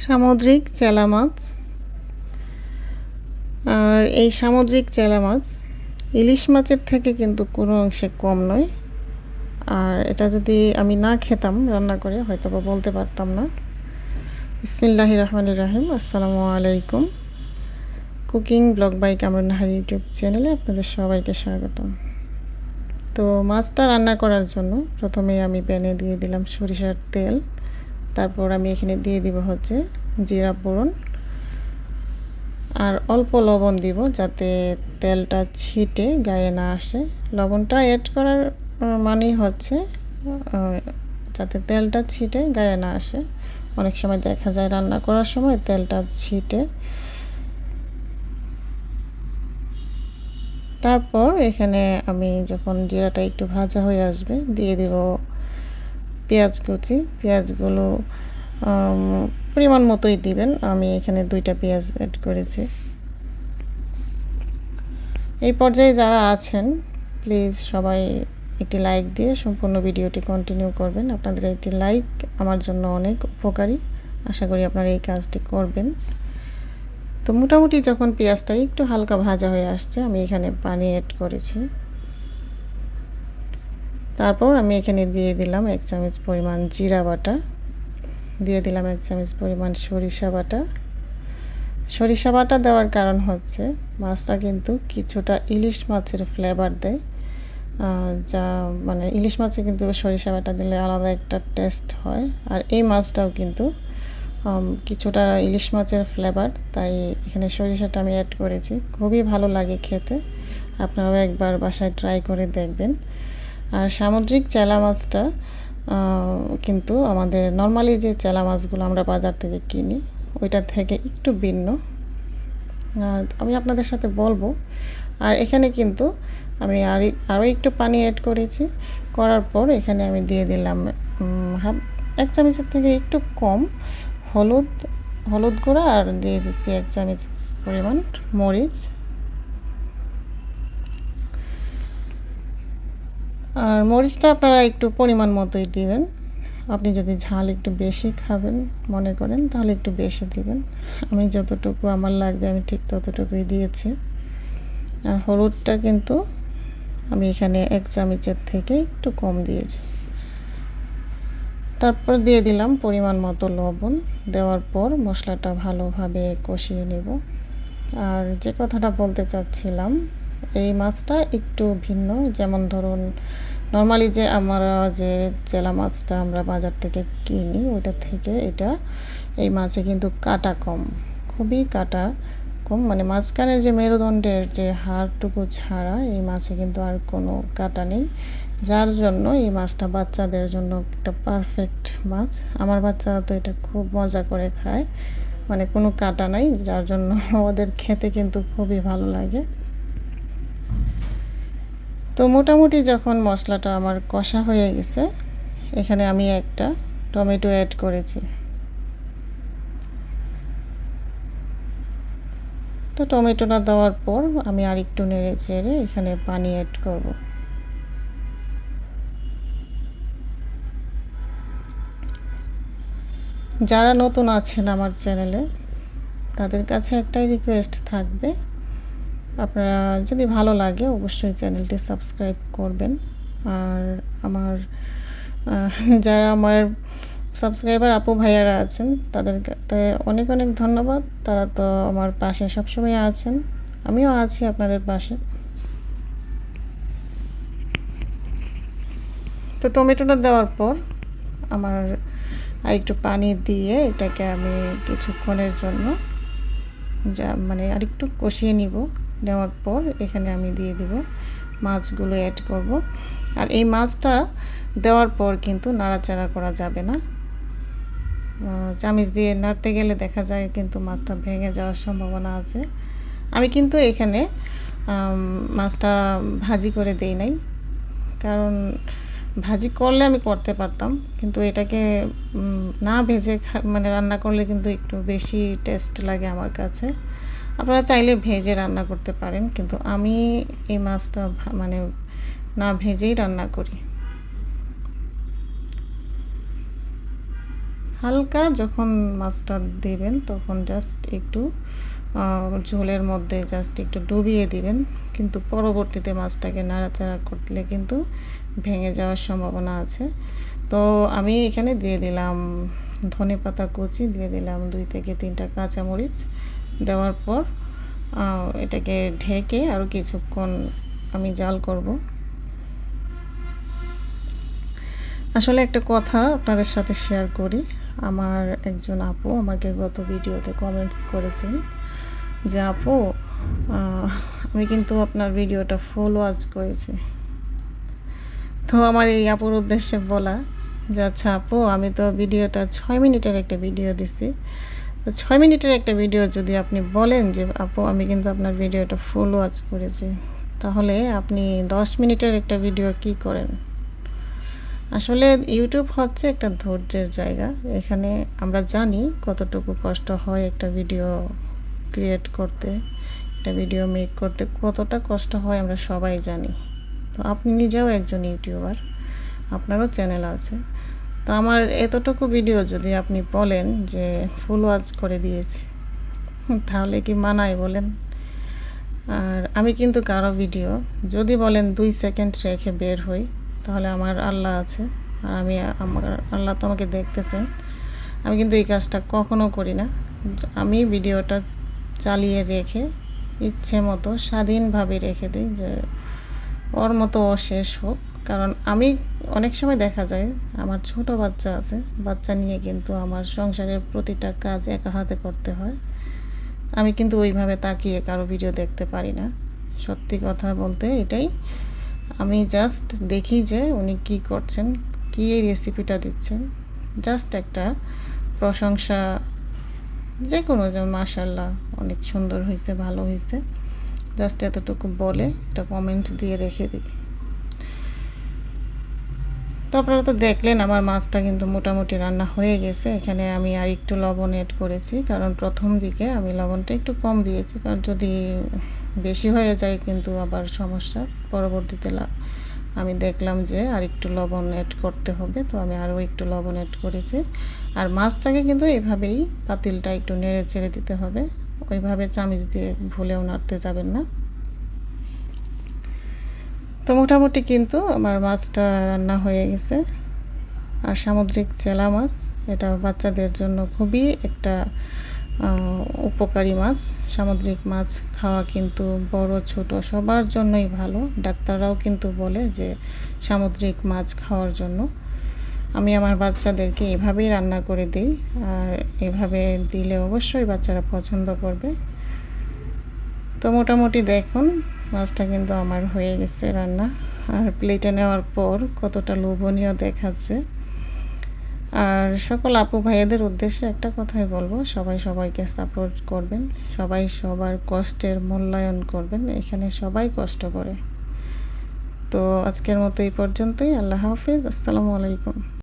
সামুদ্রিক চেলা মাছ। আর এই সামুদ্রিক চেলা মাছ ইলিশ মাছের থেকে কিন্তু কোনো অংশে কম নয়। আর এটা যদি আমি না খেতাম রান্না করে হয়তো বা বলতে পারতাম না। ইসমিল্লাহ রহমান রাহিম। আসসালামু আলাইকুম। কুকিং ব্লগ বাই কামরুন নাহারি ইউটিউব চ্যানেলে আপনাদের সবাইকে স্বাগতম। তো মাছটা রান্না করার জন্য প্রথমে আমি প্যানে দিয়ে দিলাম সরিষার তেল। তারপর আমি এখানে দিয়ে দিব হচ্ছে জিরা ফোড়ন। আর অল্প লবণ দিব যাতে তেলটা ছিটে, গায়ে না আসে। লবণটা অ্যাড করার মানেই হচ্ছে যাতে তেলটা ছিটে, গায়ে না আসে। অনেক সময় দেখা যায় রান্না করার সময় তেলটা ছিটে। তারপর এখানে আমি যখন জিরাটা একটু ভাজা হয়ে আসবে, দিয়ে দেব পেঁয়াজ কুচি। পেঁয়াজগুলো পরিমাণ মতোই দিবেন। আমি এখানে দুইটা পেঁয়াজ অ্যাড করেছি। এই পর্যায়ে যারা আছেন প্লিজ সবাই একটি লাইক দিয়ে সম্পূর্ণ ভিডিওটি কন্টিনিউ করবেন। আপনাদের একটি লাইক আমার জন্য অনেক উপকারী। আশা করি আপনারা এই কাজটি করবেন। তো মোটামুটি যখন পেঁয়াজটা একটু হালকা ভাজা হয়ে আসছে, আমি এখানে পানি অ্যাড করেছি। তারপর আমি এখানে দিয়ে দিলাম এক চামচ পরিমাণ জিরা বাটা। দিয়ে দিলাম এক চামচ পরিমাণ সরিষা বাটা। সরিষা বাটা দেওয়ার কারণ হচ্ছে মাছটা কিন্তু কিছুটা ইলিশ মাছের ফ্লেভার দেয়। যা মানে ইলিশ মাছে কিন্তু সরিষা বাটা দিলে আলাদা একটা টেস্ট হয়। আর এই মাছটাও কিন্তু কিছুটা ইলিশ মাছের ফ্লেভার তাই এখানে সরিষাটা আমি অ্যাড করেছি। খুবই ভালো লাগে খেতে। আপনারাও একবার বাসায় ট্রাই করে দেখবেন। আর সামুদ্রিক চেলা মাছটা কিন্তু আমাদের নর্মালি যে চেলা মাছগুলো আমরা বাজার থেকে কিনি, ওইটা থেকে একটু ভিন্ন। আমি আপনাদের সাথে বলব, আর এখানে কিন্তু আমি আর আরও একটু পানি অ্যাড করেছি, করার পর এখানে আমি দিয়ে দিলাম হাফ, এক চামচের থেকে একটু কম হলুদ হলুদ গুঁড়া, আর দিয়ে দিচ্ছি এক চামচ পরিমাণ মরিচ। আর মরিচটা আপনারা একটু পরিমাণ মতোই দিবেন। আপনি যদি ঝাল একটু বেশি খাবেন মনে করেন, তাহলে একটু বেশি দিবেন। আমি যতটুকু আমার লাগবে আমি ঠিক ততটুকুই দিয়েছি। আর হলুদটা কিন্তু আমি এখানে এক চামচের থেকে একটু কম দিয়েছি। তারপর দিয়ে দিলাম পরিমাণ মতো লবণ। দেওয়ার পর মশলাটা ভালোভাবে কষিয়ে নেব। আর যে কথাটা বলতে চাচ্ছিলাম এই মাছটা একটু ভিন্ন। যেমন ধরুন নর্মালি যে আমরা যে জেলা মাছটা আমরা বাজার থেকে কিনি, ওইটা থেকে এটা, এই মাছে কিন্তু কাটা কম, খুবই কাটা কম। মানে মাঝখানের যে মেরুদণ্ডের যে হাড়টুকু ছাড়া এই মাছে কিন্তু আর কোনো কাটা নেই। যার জন্য এই মাছটা বাচ্চাদের জন্য একটা পারফেক্ট মাছ। আমার বাচ্চারা তো এটা খুব মজা করে খায়। মানে কোনো কাটা নাই, যার জন্য ওদের খেতে কিন্তু খুবই ভালো লাগে। তো মোটামুটি যখন মশলাটা আমার কষা হয়ে গেছে, এখানে আমি একটা টমেটো অ্যাড করেছি। তো টমেটোটা দেওয়ার পর আমি আর একটু নেড়ে চেড়ে এখানে পানি অ্যাড করব। যারা নতুন আছেন আমার চ্যানেলে, তাদের কাছে একটাই রিকোয়েস্ট থাকবে আপনারা যদি ভালো লাগে, অবশ্যই চ্যানেলটি সাবস্ক্রাইব করবেন। আর আমার যারা আমার সাবস্ক্রাইবার আপু ভাইয়ারা আছেন তাদের অনেক অনেক ধন্যবাদ। তারা তো আমার পাশে সবসময় আছেন। আমিও আছি আপনাদের পাশে। তো টমেটোটা দেওয়ার পর আমার আর একটু পানি দিয়ে এটাকে আমি কিছুক্ষণের জন্য যা মানে আরেকটু কষিয়ে নিব। দেওয়ার পর এখানে আমি দিয়ে দিব মাছগুলো অ্যাড করব। আর এই মাছটা দেওয়ার পর কিন্তু নাড়াচাড়া করা যাবে না। চামিচ দিয়ে নাড়তে গেলে দেখা যায় কিন্তু মাছটা ভেঙে যাওয়ার সম্ভাবনা আছে। আমি কিন্তু এখানে মাছটা ভাজি করে দেই নাই। কারণ ভাজি করলে আমি করতে পারতাম, কিন্তু এটাকে না ভেজে মানে রান্না করলে কিন্তু একটু বেশি টেস্ট লাগে আমার কাছে। আপনারা চাইলে ভেজে রান্না করতে পারেন, কিন্তু আমি এই মাছটা মানে না ভেজেই রান্না করি। হালকা যখন মাছটা দেবেন, তখন জাস্ট একটু ঝোলের মধ্যে জাস্ট একটু ডুবিয়ে দিবেন, কিন্তু পরবর্তীতে মাছটাকে নাড়াচাড়া করলে কিন্তু ভেঙে যাওয়ার সম্ভাবনা আছে। তো আমি এখানে দিয়ে দিলাম ধনে পাতা কুচি, দিয়ে দিলাম দুই থেকে তিনটা কাঁচামরিচ দেওয়ার পর এটাকে ঢেকে আরও কিছুক্ষণ আমি জাল করব। আসলে একটা কথা আপনাদের সাথে শেয়ার করি। আমার একজন আপু আমাকে গত ভিডিওতে কমেন্টস করেছেন যে, আপু আমি কিন্তু আপনার ভিডিওটা ফুল ওয়াচ করেছি। তো আমার এই আপুর উদ্দেশ্যে বলা যে আচ্ছা আপু, আমি তো ভিডিওটা ছয় মিনিটের একটা ভিডিও দিছি। তো ছয় মিনিটের একটা ভিডিও যদি আপনি বলেন যে, আপু, আমি কিন্তু আপনার ভিডিওটা ফুল ওয়াচ করেছি। তাহলে আপনি দশ মিনিটের একটা ভিডিও কি করেন? আসলে ইউটিউব হচ্ছে একটা ধৈর্যের জায়গা। এখানে আমরা জানি কতটুকু কষ্ট হয় একটা ভিডিও ক্রিয়েট করতে, একটা ভিডিও মেক করতে, কতটা কষ্ট হয় আমরা সবাই জানি। তো আপনি নিজেও একজন ইউটিউবার আপনারও চ্যানেল আছে। তো আমার এতটুকু ভিডিও যদি আপনি বলেন যে ফুল ওয়াচ করে দিয়েছি, তাহলে কি মানায় বলেন? আর আমি কিন্তু কারও ভিডিও যদি বলেন দুই সেকেন্ড রেখে বের হই, তাহলে আমার আল্লাহ আছে। আর আমি, আমার আল্লাহ তো আমাকে দেখতেছেন। আমি কিন্তু এই কাজটা কখনো করি না। আমি ভিডিওটা চালিয়ে রেখে ইচ্ছে মতো স্বাধীনভাবে রেখে দিই যে ওর মতো ও শেষ হোক। কারণ আমি অনেক সময় দেখা যায়, আমার ছোট বাচ্চা আছে, বাচ্চা নিয়ে কিন্তু আমার সংসারের প্রতিটা কাজ একা হাতে করতে হয়। আমি কিন্তু ওইভাবে তাকিয়ে কারও ভিডিও দেখতে পারি না। সত্যি কথা বলতে এটাই। আমি জাস্ট দেখি যে উনি কি করছেন, কী এই রেসিপিটা দিচ্ছেন। জাস্ট একটা প্রশংসা যে কোনো যেমন মাশাল্লাহ অনেক সুন্দর হয়েছে ভালো হয়েছে জাস্ট এতটুকু বলে একটা কমেন্ট দিয়ে রেখে দিই। তো আপনারা তো দেখলেন আমার মাছটা কিন্তু মোটামুটি রান্না হয়ে গেছে। এখানে আমি আর একটু লবণ এড করেছি, কারণ প্রথম দিকে আমি লবণটা একটু কম দিয়েছি, কারণ যদি বেশি হয়ে যায় কিন্তু আবার সমস্যা। পরবর্তীতে আমি দেখলাম যে আর একটু লবণ অ্যাড করতে হবে, তো আমি আরও একটু লবণ অ্যাড করেছি। আর মাছটাকে কিন্তু এভাবেই পাতিলটা একটু নেড়ে ছেড়ে দিতে হবে। ওইভাবে চামিচ দিয়ে ভুলেও নাড়তে যাবেন না। তো মোটামুটি কিন্তু আমার মাছটা রান্না হয়ে গেছে। আর সামুদ্রিক চেলা মাছ, এটা বাচ্চাদের জন্য খুবই একটা উপকারী মাছ। সামুদ্রিক মাছ খাওয়া কিন্তু বড়, ছোট, সবার জন্যই ভালো। ডাক্তাররাও কিন্তু বলে যে সামুদ্রিক মাছ খাওয়ার জন্য। আমি আমার বাচ্চাদেরকে এভাবেই রান্না করে দিই, আর এভাবে দিলে অবশ্যই বাচ্চারা পছন্দ করবে। তো মোটামুটি দেখুন মাছটা কিন্তু আমার হয়ে গেছে রান্না। আর প্লেটে নেওয়ার পর কতটা লোভনীয় দেখাচ্ছে। আর সকল আপু ভাইয়াদের উদ্দেশ্যে একটা কথাই বলব, সবাই সবাইকে সাপোর্ট করবেন, সবাই সবার কষ্টের মূল্যায়ন করবেন, এখানে সবাই কষ্ট করে। তো আজকের মতো এই পর্যন্তই, আল্লাহ হাফিজ, আসসালামু আলাইকুম।